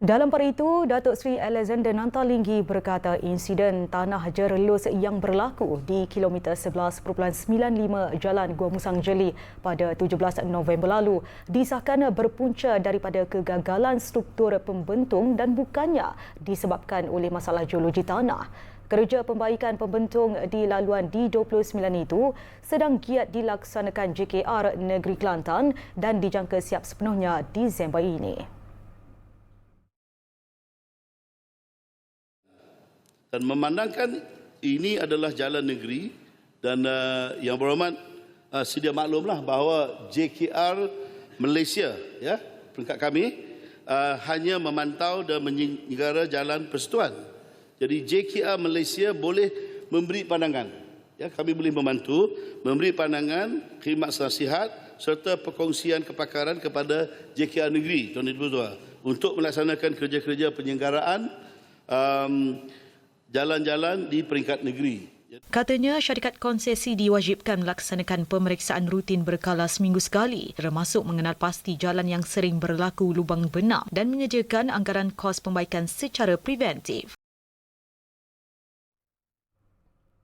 Dalam pada itu, Datuk Seri Alexander Nantalinggi berkata insiden tanah jerelus yang berlaku di kilometer 11.95 Jalan Gua Musang Jeli pada 17 November lalu disahkan berpunca daripada kegagalan struktur pembentung dan bukannya disebabkan oleh masalah geologi tanah. Kerja pembaikan pembentung di laluan D29 itu sedang giat dilaksanakan JKR Negeri Kelantan dan dijangka siap sepenuhnya Disember ini. Dan memandangkan ini adalah jalan negeri dan uh, yang berhormat uh, sedia maklumlah bahawa JKR Malaysia ya peringkat kami uh, hanya memantau dan menyelenggara jalan persekutuan. Jadi JKR Malaysia boleh memberi pandangan ya kami boleh membantu memberi pandangan khidmat nasihat serta perkongsian kepakaran kepada JKR negeri 2022 untuk melaksanakan kerja-kerja penyelenggaraan um, jalan-jalan di peringkat negeri. Katanya syarikat konsesi diwajibkan melaksanakan pemeriksaan rutin berkala seminggu sekali termasuk mengenal pasti jalan yang sering berlaku lubang benak dan menyediakan anggaran kos pembaikan secara preventif.